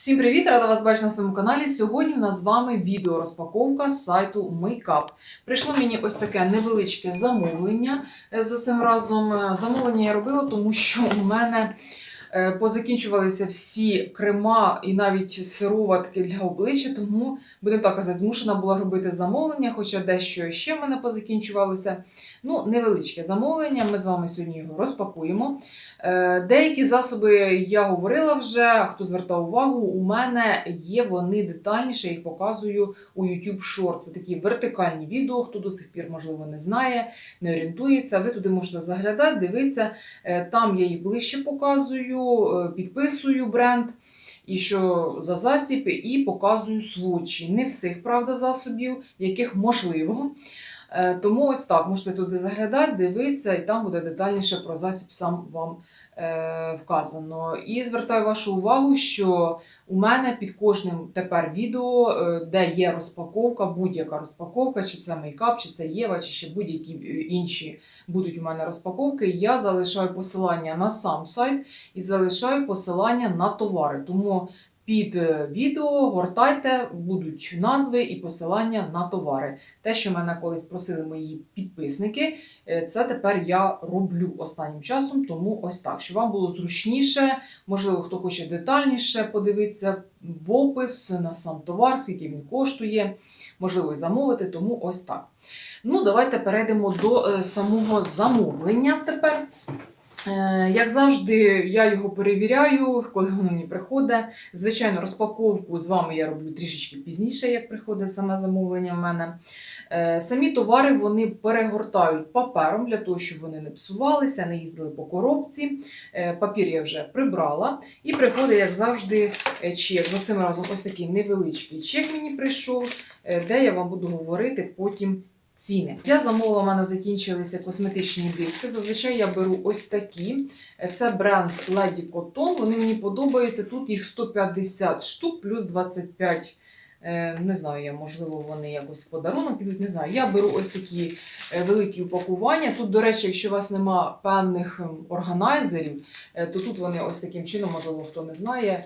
Всім привіт! Рада вас бачити на своєму каналі. Сьогодні в нас з вами відео розпаковка з сайту Makeup. Прийшло мені ось таке невеличке замовлення е, за цим разом. Е, Замовлення я робила, тому що у мене е, позакінчувалися всі крема і навіть сироватки для обличчя, тому, будемо так казати, змушена була робити замовлення, хоча дещо ще в мене позакінчувалося. Ну, невеличке замовлення. Ми з вами сьогодні його розпакуємо. Е, Деякі засоби я говорила вже, хто звертав увагу, у мене є вони детальніше, їх показую у YouTube Short. Це такі вертикальні відео, хто до сих пір, можливо, не знає, не орієнтується. Ви туди можете заглядати, дивитися. Е, Там я їх ближче показую, е, підписую бренд. І що за засіб, і показую сводчі. Не всіх, правда, засобів, яких можливо. Е, Тому ось так, можете туди заглядати, дивитися, і там буде детальніше про засіб сам вам е, вказано. І звертаю вашу увагу, що у мене під кожним тепер відео, е, де є розпаковка, будь-яка розпаковка, чи це мейкап, чи це Єва, чи ще будь-які інші будуть у мене розпаковки. Я залишаю посилання на сам сайт і залишаю посилання на товари. Тому під е, відео гортайте, будуть назви і посилання на товари. Те, що мене колись просили мої підписники, е, це тепер я роблю останнім часом, тому ось так, щоб вам було зручніше. Можливо, хто хоче детальніше подивитися в опис на сам товар, скільки він коштує, можливо, і замовити, тому ось так. Ну, давайте перейдемо до е, самого замовлення тепер. Е, Як завжди, я його перевіряю, коли воно мені приходить. Звичайно, розпаковку з вами я роблю трішечки пізніше, як приходить саме замовлення в мене. Е, Самі товари вони перегортають папером для того, щоб вони не псувалися, не їздили по коробці. Е, Папір я вже прибрала. І приходить, як завжди, чек. За цим разом ось такий невеличкий чек мені прийшов, де я вам буду говорити потім ціни. Я замовила, у мене закінчилися косметичні диски. Зазвичай я беру ось такі. Це бренд Lady Cotton. Вони мені подобаються. Тут їх 150 штук, плюс 25. е, Не знаю, я, можливо, вони якось в подарунок ідуть, не знаю. Я беру ось такі е, великі упакування. Тут, до речі, якщо у вас нема певних органайзерів, е, то тут вони ось таким чином, можливо, хто не знає,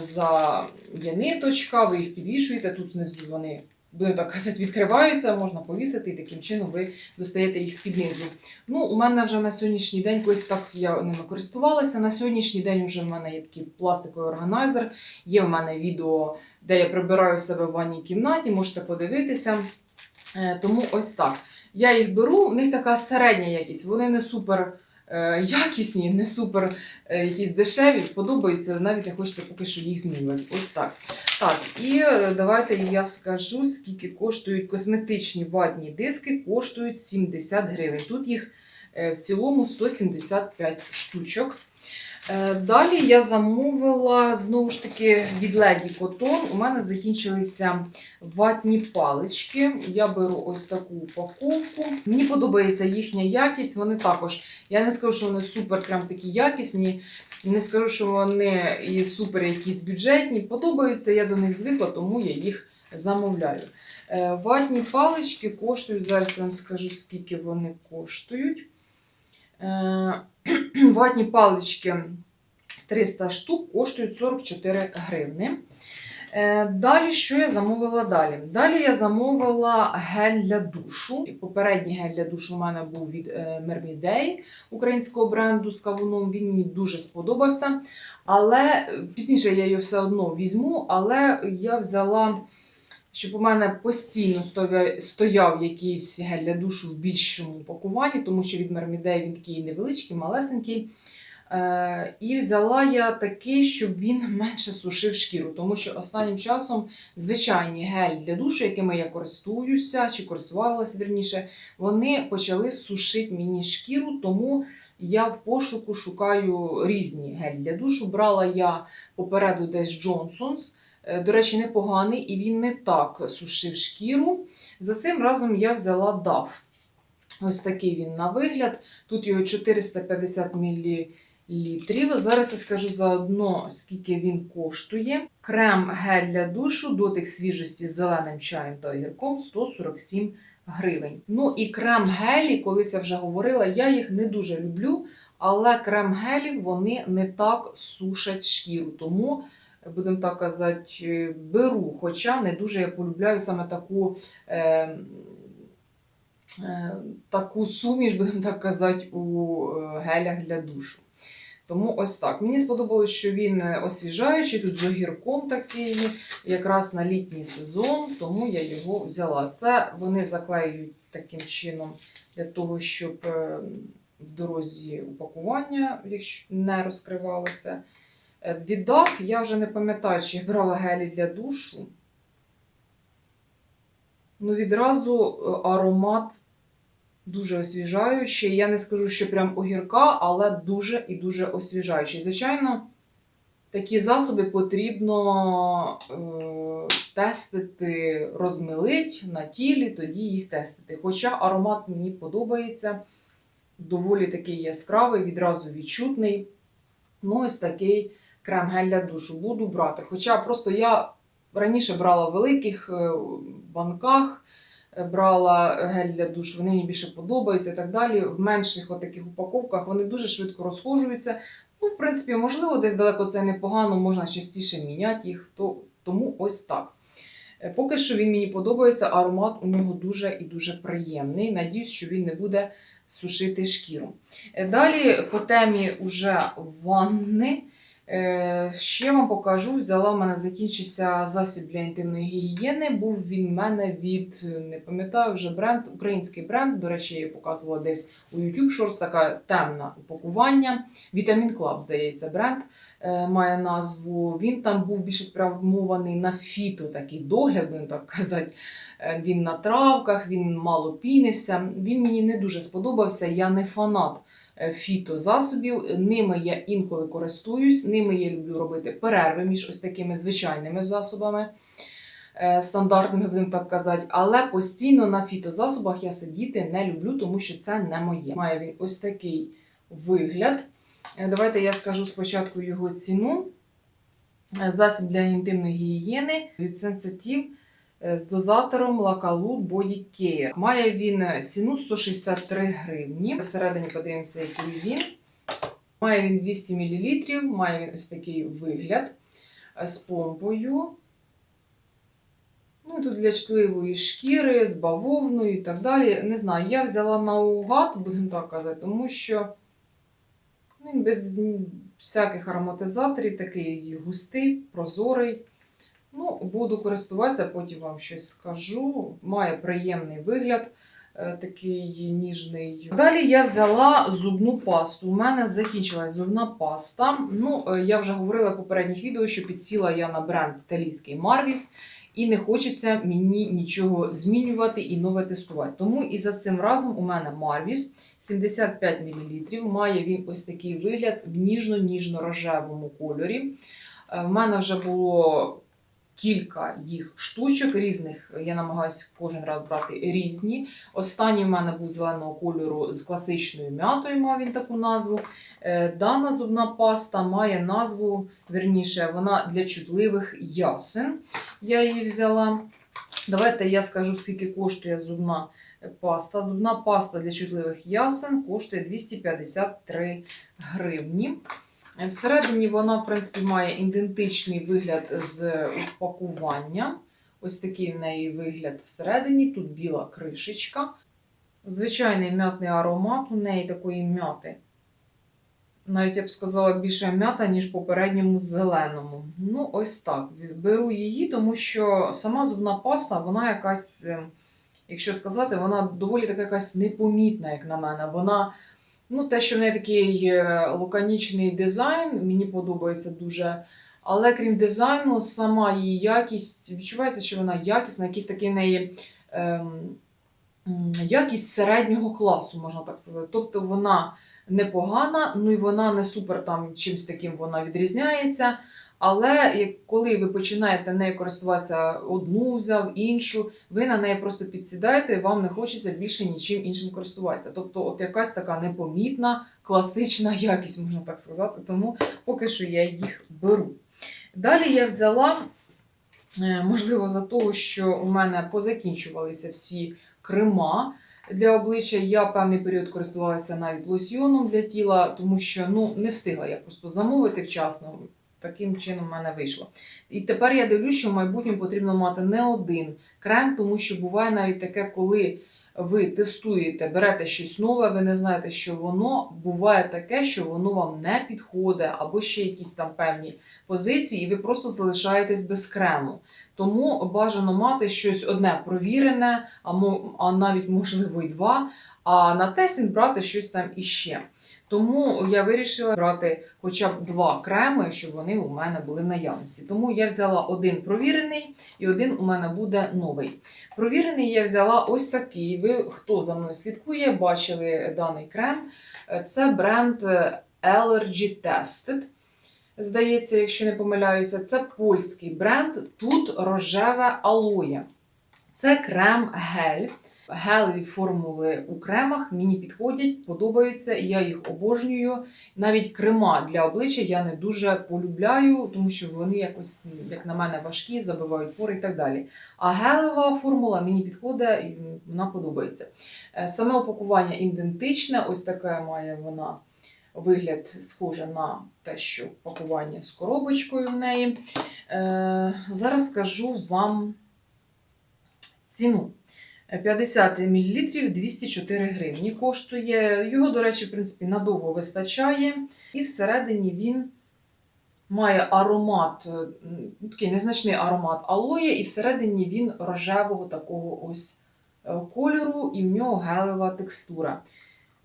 за є ниточка, ви їх підвішуєте, тут внизу вони будемо так казати, відкриваються, можна повісити, і таким чином ви достаєте їх з-під низу. Ну, у мене вже на сьогоднішній день, колись так я ними користувалася. На сьогоднішній день вже в мене є такий пластиковий органайзер. Є в мене відео, де я прибираю себе в ванній кімнаті, можете подивитися. Е, Тому ось так. Я їх беру, в них така середня якість, вони не супер. Е, Якісні, не супер е, якісь дешеві, подобаються, навіть не хочеться поки що їх змінювати. Ось так. Так, і е, давайте я скажу, скільки коштують косметичні ватні диски, коштують 70 гривень. Тут їх в цілому 175 штучок. Е, Далі я замовила знову ж таки від Lady Cotton. У мене закінчилися ватні палички. Я беру ось таку упаковку. Мені подобається їхня якість. Вони також, я не скажу, що вони супер прям такі якісні. Не скажу, що вони і супер якісь бюджетні. Подобаються, я до них звикла, тому я їх замовляю. Е, Ватні палички коштують, зараз я вам скажу, скільки вони коштують. Ватні палички 300 штук коштують 44 гривни. Е, Далі, що я замовила далі? Далі я замовила гель для душу. Попередній гель для душу у мене був від е, Mermidei українського бренду з кавуном. Він мені дуже сподобався. Але е, пізніше я його все одно візьму, але я взяла. Щоб у мене постійно стояв якийсь гель для душу в більшому упакуванні, тому що від Mermidei він такий невеличкий, малесенький. Е, і взяла я такий, щоб він менше сушив шкіру, тому що останнім часом звичайні гель для душу, якими я користуюся чи користувалася вірніше, вони почали сушити мені шкіру, тому я в пошуку шукаю різні гель для душу. Брала я попереду десь Johnson's. Е, До речі, непоганий, і він не так сушив шкіру. За цим разом я взяла DAF. Ось такий він на вигляд. Тут його 450 мл. Зараз я скажу заодно, скільки він коштує. Крем гель для душу, дотик свіжості з зеленим чаєм та огірком 147 гривень. Ну і крем гелі, колись я вже говорила, я їх не дуже люблю, але крем гелів вони не так сушать шкіру. Тому будемо так казати, беру. Хоча не дуже я полюбляю саме таку, е, е, таку суміш, будемо так казати, у е, гелях для душу. Тому ось так. Мені сподобалось, що він е, освіжаючий, тут з огірком такий, якраз на літній сезон, тому я його взяла. Це вони заклеюють таким чином для того, щоб е, в дорозі упакування не розкривалося. Е, Віддав, я вже не пам'ятаю, чи я брала гелі для душу. Ну, відразу е, аромат дуже освіжаючий. Я не скажу, що прям огірка, але дуже і дуже освіжаючий. Звичайно, такі засоби потрібно е, тестити, розмилить на тілі, тоді їх тестити. Хоча аромат мені подобається, доволі такий яскравий, відразу відчутний. Ну, ось такий крем-гель для душу буду брати. Хоча просто я раніше брала в великих е, банках, е, брала гель для душу, вони мені більше подобаються і так далі. В менших отаких упаковках вони дуже швидко розхожуються. Ну, в принципі, можливо, десь далеко це непогано, можна частіше міняти їх, то, тому ось так. Е, Поки що він мені подобається, аромат у нього дуже і дуже приємний. Надіюсь, що він не буде сушити шкіру. Далі по темі уже ванни. Е, Ще вам покажу, взяла, в мене закінчився засіб для інтимної гігієни. Був він в мене від, не пам'ятаю вже бренд, український бренд. До речі, я її показувала десь у YouTube Shorts, така темна упакування. Vitamin Club, здається, бренд е, має назву. Він там був більше спрямований на фіто, такий догляд, будемо так казати. Е, Він на травках, він мало пінився. Він мені не дуже сподобався. Я не фанат фітозасобів. Ними я інколи користуюсь, ними я люблю робити перерви між ось такими звичайними засобами. е, Стандартними, будемо так казати, але постійно на фітозасобах я сидіти не люблю, тому що це не моє. Має він ось такий вигляд. Е, Давайте я скажу спочатку його ціну. Е, Засіб для інтимної гігієни від е, з дозатором Lacalute Body Care. Має він е, ціну 163 гривні. Всередині подивимося, який він. Має він 200 мл, має він ось такий вигляд е, з помпою. Ну, і тут для чутливої шкіри, з бавовною і так далі. Не знаю, я взяла наугад, будемо так казати, тому що він без всяких ароматизаторів, такий густий, прозорий. Ну, буду користуватися, потім вам щось скажу. Має приємний вигляд, е, такий ніжний. Далі я взяла зубну пасту. У мене закінчилась зубна паста. Ну, е, я вже говорила в попередніх відео, що підсіла я на бренд італійський Marvis. І не хочеться мені нічого змінювати і нове тестувати. Тому і за цим разом у мене Marvis 75 мл. Має він ось такий вигляд в ніжно-ніжно-рожевому кольорі. Е, В мене вже було кілька їх штучок різних. Я намагаюся кожен раз брати різні. Останній в мене був зеленого кольору з класичною м'ятою, мав він таку назву. Е, Дана зубна паста має назву, верніше, вона для чутливих ясен. Я її взяла. Давайте я скажу, скільки коштує зубна паста. Зубна паста для чутливих ясен коштує 253 гривні. Всередині вона, в принципі, має ідентичний вигляд з упакування. Ось такий в неї вигляд всередині. Тут біла кришечка. Звичайний м'ятний аромат у неї такої м'яти. Навіть я б сказала, більше м'ята, ніж попередньому зеленому. Ну, ось так. Беру її, тому що сама зубна паста, вона якась, е, якщо сказати, вона доволі така якась непомітна, як на мене. Вона, ну, те, що в неї такий лаконічний дизайн, мені подобається дуже. Але крім дизайну, сама її якість, відчувається, що вона якісна, якийсь такий неї ем, якість середнього класу, можна так сказати. Тобто вона непогана, ну і вона не супер там чимось таким вона відрізняється. Але коли ви починаєте нею користуватися одну взяв, іншу, ви на неї просто підсідаєте, і вам не хочеться більше нічим іншим користуватися. Тобто, от якась така непомітна, класична якість, можна так сказати. Тому поки що я їх беру. Далі я взяла, е, можливо, за того, що у мене позакінчувалися всі крема для обличчя. Я певний період користувалася навіть лосьйоном для тіла, тому що ну, не встигла я просто замовити вчасно. Таким чином в мене вийшло. І тепер я дивлюсь, що в майбутньому потрібно мати не один крем, тому що буває навіть таке, коли ви тестуєте, берете щось нове, ви не знаєте, що воно буває таке, що воно вам не підходить, або ще якісь там певні позиції, і ви просто залишаєтесь без крему. Тому бажано мати щось одне провірене, а, навіть можливо і два, а на тестінг брати щось там іще. Тому я вирішила брати хоча б два креми, щоб вони у мене були в наявності. Тому я взяла один провірений і один у мене буде новий. Провірений я взяла ось такий. Ви, хто за мною слідкує, бачили даний крем. Це бренд е, Allergy Tested. Здається, якщо не помиляюся, це польський бренд. Тут рожеве алоє. Це крем гель. Гелеві формули у кремах мені підходять, подобаються, я їх обожнюю. Навіть крема для обличчя я не дуже полюбляю, тому що вони якось, як на мене, важкі, забивають пори і так далі. А гелева формула мені підходить і вона подобається. Е, Саме опакування ідентичне, ось таке має вона вигляд схоже на те, що пакування з коробочкою в неї. Е, зараз скажу вам ціну. 50 мл 204 гривні коштує. Його, до речі, в принципі, надовго вистачає. І всередині він має аромат, е, такий незначний аромат алоє, і всередині він рожевого такого ось е, кольору, і в нього гелева текстура.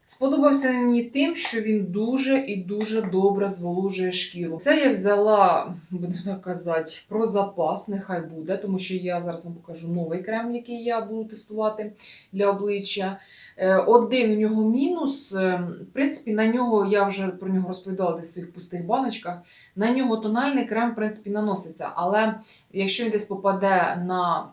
Сподобався він мені тим, що він дуже і дуже добре зволожує шкіру. Це я взяла, буду так казати, про запас, нехай буде, тому що я зараз вам покажу новий крем, який я буду тестувати для обличчя. Е, Один у нього мінус. е, В принципі, на нього я вже про нього розповідала десь в своїх пустих баночках. На нього тональний крем, в принципі, наноситься. Але якщо він десь попаде на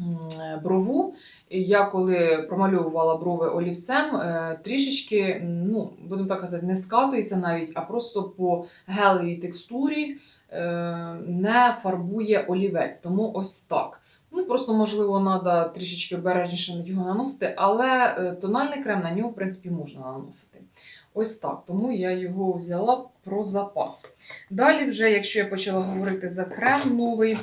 е, брову, я коли промальовувала брови олівцем, е, трішечки, ну, будемо так казати, не скатується навіть, а просто по гелевій текстурі е, не фарбує олівець. Тому ось так. Ну, просто, можливо, треба трішечки обережніше на його наносити, але е, тональний крем на нього, в принципі, можна наносити. Ось так. Тому я його взяла про запас. Далі, вже, якщо я почала говорити за крем новий,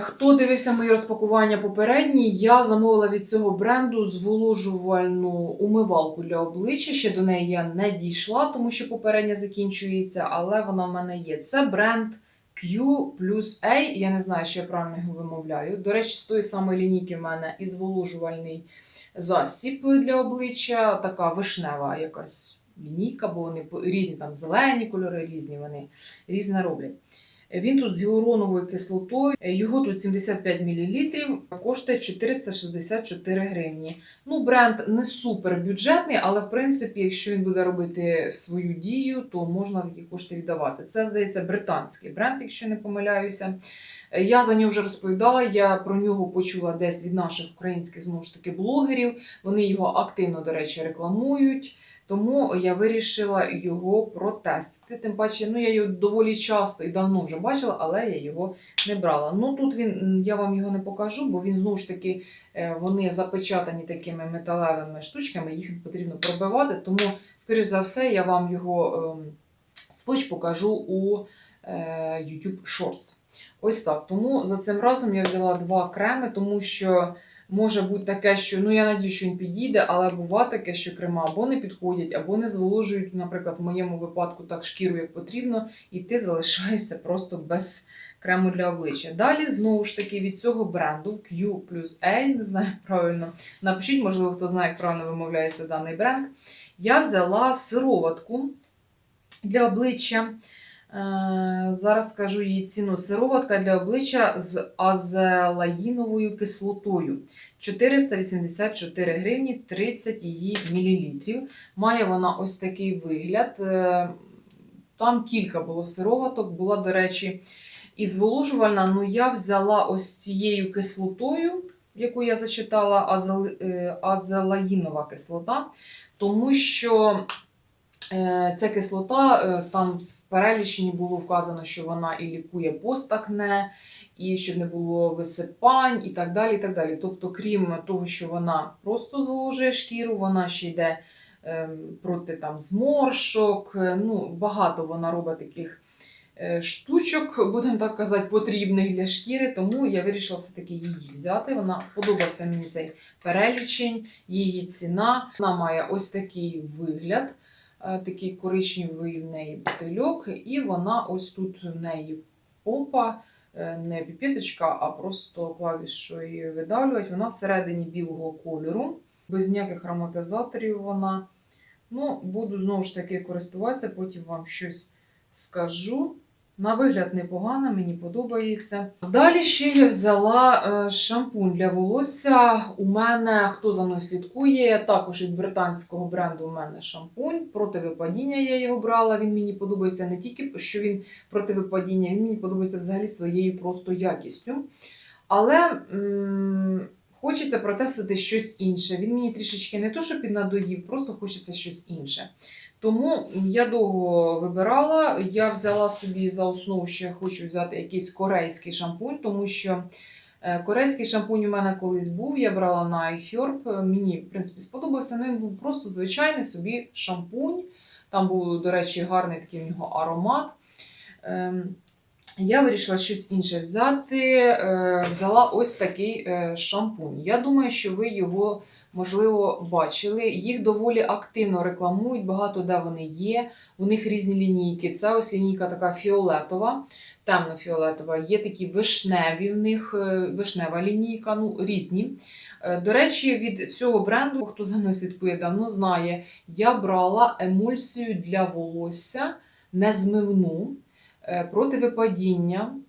Хто дивився мої розпакування попередні, я замовила від цього бренду зволожувальну умивалку для обличчя. Ще до неї я не дійшла, тому що попередня закінчується, але вона в мене є. Це бренд Q плюс A. Я не знаю, чи я правильно його вимовляю. До речі, з тої самої лінійки в мене і зволожувальний засіб для обличчя, така вишнева якась лінійка, бо вони різні там зелені кольори, різні вони різне роблять. Він тут з гіалуроновою кислотою, його тут 75 мл, коштує 464 гривні. Ну, бренд не супер бюджетний, але в принципі, якщо він буде робити свою дію, то можна такі кошти віддавати. Це, здається, британський бренд, якщо не помиляюся. Я за нього вже розповідала. Я про нього почула десь від наших українських знову ж таки блогерів. Вони його активно, до речі, рекламують. Тому я вирішила його протестити. Тим паче, ну я його доволі часто і давно вже бачила, але я його не брала. Ну тут він я вам його не покажу, бо він знову ж таки е, вони запечатані такими металевими штучками, їх потрібно пробивати. Тому, скоріш за все, я вам його ем, скотч покажу у е, YouTube Shorts. Ось так. Тому за цим разом я взяла два креми, тому що може бути таке, що ну я надію, що він підійде, але буває таке, що крема або не підходять, або не зволожують, наприклад, в моєму випадку так шкіру, як потрібно, і ти залишаєшся просто без крему для обличчя. Далі, знову ж таки, від цього бренду Q плюс A, не знаю як правильно. Напишіть, можливо, хто знає, як правильно вимовляється даний бренд. Я взяла сироватку для обличчя. Е, Зараз скажу її ціну. Сироватка для обличчя з азелаїновою кислотою. 484 гривні 30 її мілілітрів. Має вона ось такий вигляд. Е, Там кілька було сироваток. Була, до речі, і зволожувальна. Ну, я взяла ось цією кислотою, яку я зачитала, е, азелаїнова кислота, тому що Ця кислота, е, там в переліченні було вказано, що вона і лікує постакне, і щоб не було висипань, і так далі. і так далі. Тобто, крім того, що вона просто зволожує шкіру, вона ще йде ем, проти там, зморшок. е, Ну, багато вона робить таких е, штучок, будемо так казати, потрібних для шкіри, тому я вирішила все-таки її взяти. Вона сподобався мені цей перелічень, її ціна. Вона має ось такий вигляд, е, такий коричневий в неї бутильок, і вона ось тут в неї помпа, е, не піпіточка, а просто клавішою видавлювати. Вона всередині білого кольору, без ніяких ароматизаторів вона. Ну, буду знову ж таки користуватися, потім вам щось скажу. На вигляд непогано, мені подобається. Далі ще я взяла е, шампунь для волосся. У мене, хто за мною слідкує, також від британського бренду у мене шампунь. Проти випадіння я його брала. Він мені подобається не тільки, що він проти випадіння, він мені подобається взагалі своєю просто якістю. Але м- хочеться протестити щось інше. Він мені трішечки не то, що піднадоїв, просто хочеться щось інше. Тому я довго вибирала. Я взяла собі за основу, що я хочу взяти якийсь корейський шампунь, тому що е, корейський шампунь у мене колись був. Я брала на iHerb. Мені, в принципі, сподобався. Ну, він був просто звичайний собі шампунь. Там був, до речі, гарний такий в нього аромат. Ем, Я вирішила щось інше взяти. Е, Взяла ось такий е, шампунь. Я думаю, що ви його можливо, бачили. Їх доволі активно рекламують, багато де вони є. У них різні лінійки. Це ось лінійка така фіолетова, темно-фіолетова. Є такі вишневі в них, е, вишнева лінійка, ну різні. Е, До речі, від цього бренду, хто за мною слідкує, давно знає, я брала емульсію для волосся незмивну. Е, Проти.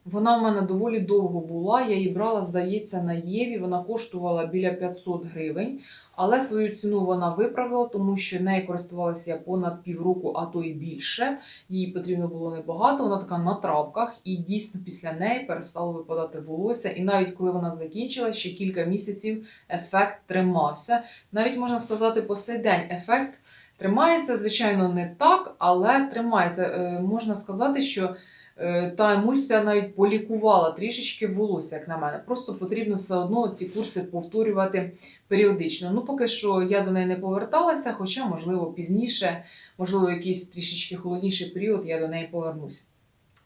Вона в мене доволі довго була. Я її брала, здається, на Єві. Вона коштувала біля 500 гривень. Але свою ціну вона виправила, тому що нею користувалася понад півроку, а то й більше. Їй потрібно було небагато. Вона така на травках, і дійсно після неї перестало випадати волосся. І навіть коли вона закінчила, ще кілька місяців ефект тримався. Навіть можна сказати, по сей день ефект тримається, звичайно, не так, але тримається. Е, Можна сказати, що е, та емульсія навіть полікувала трішечки волосся, як на мене. Просто потрібно все одно ці курси повторювати періодично. Ну, поки що я до неї не поверталася, хоча, можливо, пізніше, можливо, якийсь трішечки холодніший період я до неї повернусь.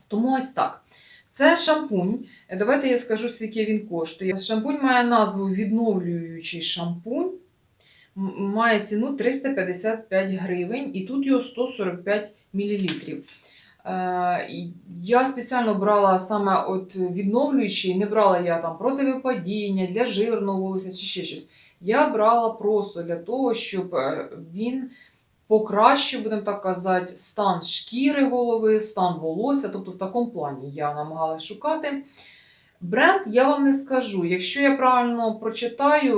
Тому ось так. Це шампунь. Давайте я скажу, скільки він коштує. Шампунь має назву відновлюючий шампунь. Має ціну 355 гривень, і тут його 145 мл. Е, я спеціально брала саме от відновлюючий, не брала я там проти випадіння, для жирного волосся чи ще щось. Я брала просто для того, щоб е, він покращив, будемо так казати, стан шкіри голови, стан волосся. Тобто в такому плані я намагалась шукати. Бренд я вам не скажу. Якщо я правильно прочитаю,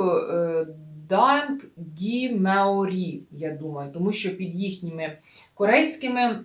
Dang Gi я думаю, тому що під їхніми корейськими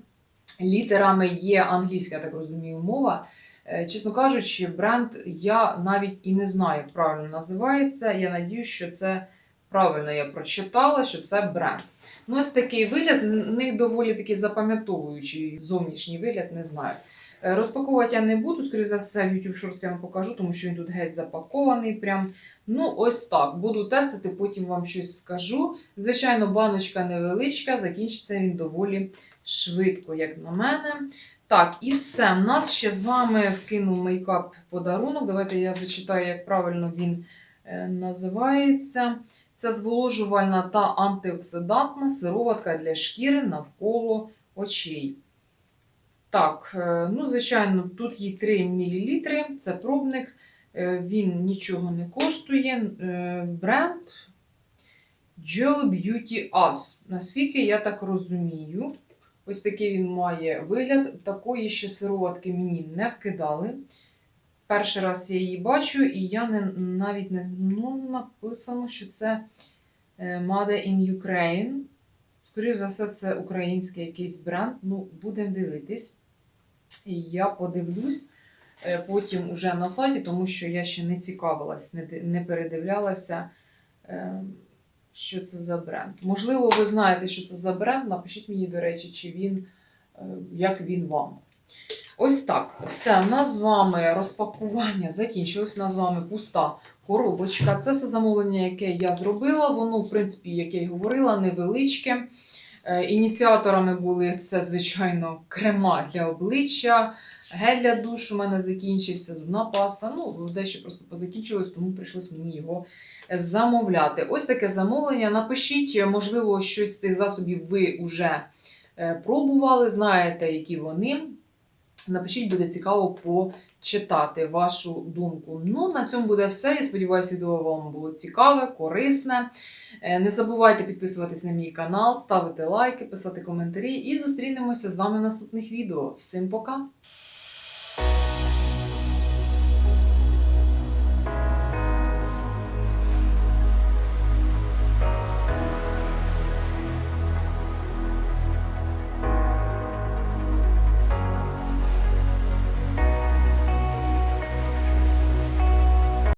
літерами є англійська, я так розумію, мова. Е, Чесно кажучи, бренд я навіть і не знаю, як правильно називається. Я надію, що це правильно я прочитала, що це бренд. Ну, ось такий вигляд, в них доволі такий запам'ятовуючий зовнішній вигляд, не знаю. Е, Розпаковувати я не буду, скоріше за все, в YouTube Shorts я вам покажу, тому що він тут геть запакований. Прям. Ну, ось так. Буду тестити, потім вам щось скажу. Звичайно, баночка невеличка, закінчиться він доволі швидко, як на мене. Так, і все. У нас ще з вами вкинув мейкап подарунок. Давайте я зачитаю, як правильно він е, називається. Це зволожувальна та антиоксидантна сироватка для шкіри навколо очей. Так, е, ну, звичайно, тут є 3 мл, це пробник. Е, Він нічого не коштує. Е, Бренд Gel Beauty Us. Наскільки я так розумію, ось такий він має вигляд. Такої ще сироватки мені не вкидали. Перший раз я її бачу, і я не, навіть не ну, написано, що це е, Made in Ukraine. Скоріше за все, це український якийсь бренд. Ну, будемо дивитись. І я подивлюсь потім уже на сайті, тому що я ще не цікавилась, не, передивлялася, е, що це за бренд. Можливо, ви знаєте, що це за бренд. Напишіть мені, до речі, чи він, е, як він вам. Ось так. Все, у нас з вами розпакування закінчилось. У нас з вами пуста коробочка. Це все замовлення, яке я зробила. Воно, в принципі, як я й говорила, невеличке. Е, Ініціаторами були це, звичайно, крема для обличчя, Гель для душу у мене закінчився, зубна паста. Ну, дещо просто позакінчилось, тому прийшлось мені його замовляти. Ось таке замовлення. Напишіть, можливо, щось з цих засобів ви вже е, пробували, знаєте, які вони. Напишіть, буде цікаво почитати вашу думку. Ну, на цьому буде все. Я сподіваюся, відео вам було цікаве, корисне. Е, Не забувайте підписуватись на мій канал, ставити лайки, писати коментарі і зустрінемося з вами в наступних відео. Всім пока!